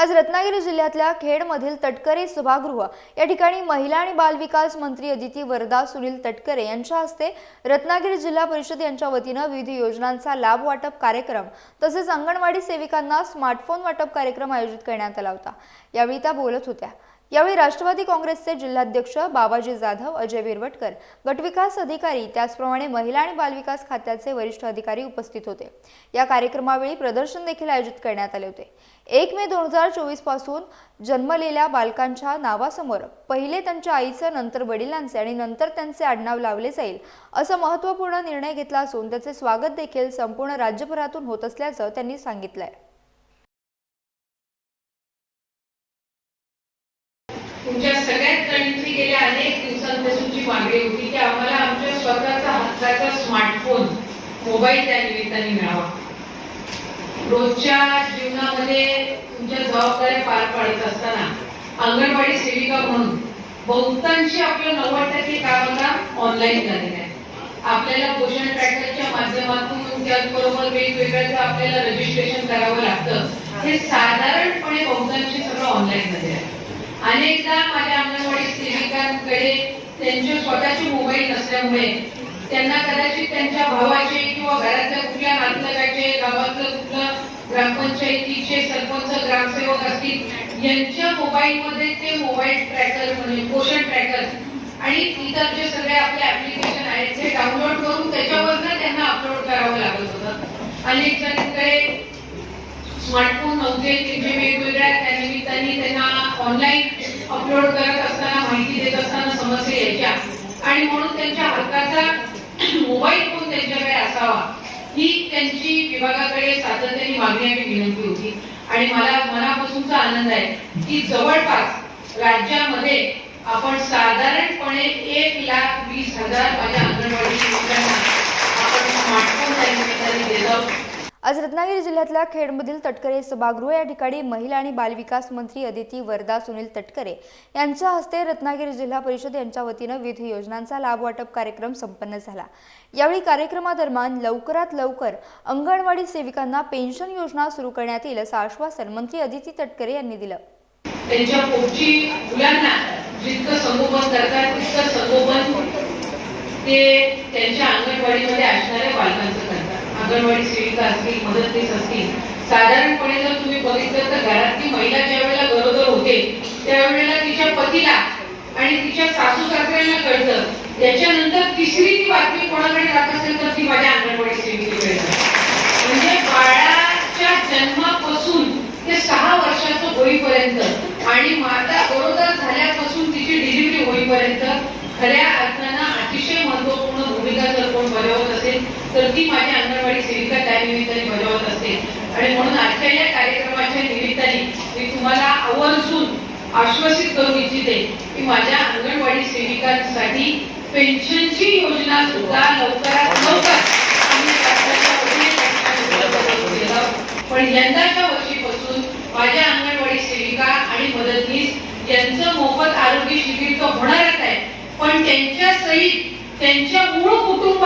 आज रत्नागिरी जिल्ह्यातल्या खेडमधील तटकरे सभागृह या ठिकाणी महिला आणि बालविकास मंत्री अदिती वरदा सुनील तटकरे यांच्या हस्ते रत्नागिरी जिल्हा परिषद यांच्या वतीनं विविध योजनांचा लाभ वाटप कार्यक्रम तसेच अंगणवाडी सेविकांना स्मार्टफोन वाटप कार्यक्रम आयोजित करण्यात आला होता. यावेळी त्या बोलत होत्या. यावेळी राष्ट्रवादी काँग्रेसचे जिल्हाध्यक्ष बाबाजी जाधव अजय विरवटकर गटविकास अधिकारी त्याचप्रमाणे महिला आणि बालविकास खात्याचे वरिष्ठ अधिकारी उपस्थित होते. या कार्यक्रमावेळी प्रदर्शन देखील आयोजित करण्यात आले होते. एक मे दोन हजार चोवीसपासून जन्मलेल्या बालकांच्या नावासमोर पहिले त्यांच्या आईचं नंतर वडिलांचे आणि नंतर त्यांचे आडनाव लावले जाईल असा महत्त्वपूर्ण निर्णय घेतला असून त्याचे स्वागत देखील संपूर्ण राज्यभरातून होत असल्याचं त्यांनी सांगितलंय. तुमच्या सगळ्याच जणांची गेल्या अनेक दिवसांपासूनची मागणी होती की आम्हाला आमच्या स्वतःचा हाताचा स्मार्टफोन मोबाईल त्या निमित्ताने मिळावा. रोजच्या जीवनामध्ये तुमच्या जबाबदाऱ्या पार पाडत असताना अंगणवाडी सेविका म्हणून बहुतांशी आपलं नव्वद टक्के काम आता ऑनलाईन झालेलं आहे आपल्याला पोषण ट्रॅकरच्या माध्यमातून त्याचबरोबर वेगवेगळ्याचं आपल्याला रजिस्ट्रेशन करावं लागतं. हे साधारणपणे बहुतांशी सगळं ऑनलाईन झाले आहे. अनेकदा माझ्या अंगणवाडी सेविकांकडे त्यांचे स्वतःचे मोबाईल नसल्यामुळे त्यांना कदाचित त्यांच्या भावाचे किंवा घरातल्या कुठल्या नातलगाचे गावातलं कुठलं ग्रामपंचायतीचे सरपंच ग्रामसेवक असतील यांच्या मोबाईलमध्ये ते मोबाईल ट्रॅकर म्हणजे पोषण ट्रॅकर आणि इतर जे सगळे आपले ऍप्लिकेशन आहेत ते डाउनलोड करून त्याच्यावरनं त्यांना अपलोड करावं लागत होतं. अनेक जणांकडे स्मार्टफोन नव्हते जे वेगवेगळ्या त्या निमित्ताने त्यांना ऑनलाईन अपलोड करत असताना माहिती देत असताना समस्या यायच्या. आणि म्हणून त्यांच्या हक्काचा मोबाईल फोन त्यांच्याकडे असावा ही त्यांची विभागाकडे सातत्याने मागणी आणि विनंती होती. आणि मला मनापासूनचा आनंद आहे की जवळपास राज्यामध्ये आपण साधारणपणे एक लाख वीस हजार माझ्या अंगणवाडी आपण स्मार्टफोन त्या निमित्ताने देत आहोत. आज रत्नागिरी जिल्ह्यातल्या खेडमधील तटकरे सभागृह या ठिकाणी महिला आणि बालविकास मंत्री अदिती वरदा सुनील तटकरे यांच्या हस्ते रत्नागिरी जिल्हा परिषद यांच्या वतीनं विविध योजनांचा लाभ वाटप कार्यक्रम संपन्न झाला. यावेळी कार्यक्रमादरम्यान लवकरात लवकर अंगणवाडी सेविकांना पेन्शन योजना सुरू करण्यात येईल असं आश्वासन मंत्री अदिती तटकरे यांनी दिलं. त्यांच्या पोटची मुलांना जितकं संगोपन करतात तितकं संगोपन ते त्यांच्या अंगणवाडीमध्ये असणाऱ्या बालकांचं अंगणवाडी सेविका असतील मदतनीस असतील साधारणपणे जर तुम्ही बघितलं तर घरातली महिला ज्या वेळेला गरोदर होते त्यावेळेला तिच्या पतीला आणि तिच्या सासू सासऱ्यांना कळतं. त्याच्यानंतर तिसरी ती बातमी कोणाकडे जात असेल तर ती माझ्या तर ती माझी अंगणवाडी सेविका त्या निमित्ताने बजावत असते. आणि म्हणून आजच्या या कार्यक्रमाच्या निमित्ताने मी तुम्हाला आवर्जून आश्वासित करू इच्छिते की माझ्या अंगणवाडी सेविकांसाठी पेन्शनची योजना सुद्धा लवकरात लवकर पण यंदाच्या वर्षीपासून माझ्या अंगणवाडी सेविका आणि मदतनीस यांचं मोफत आरोग्य शिबिर तर होणारच आहे. पण त्यांच्या सहित त्यांच्या मूळ कुटुंब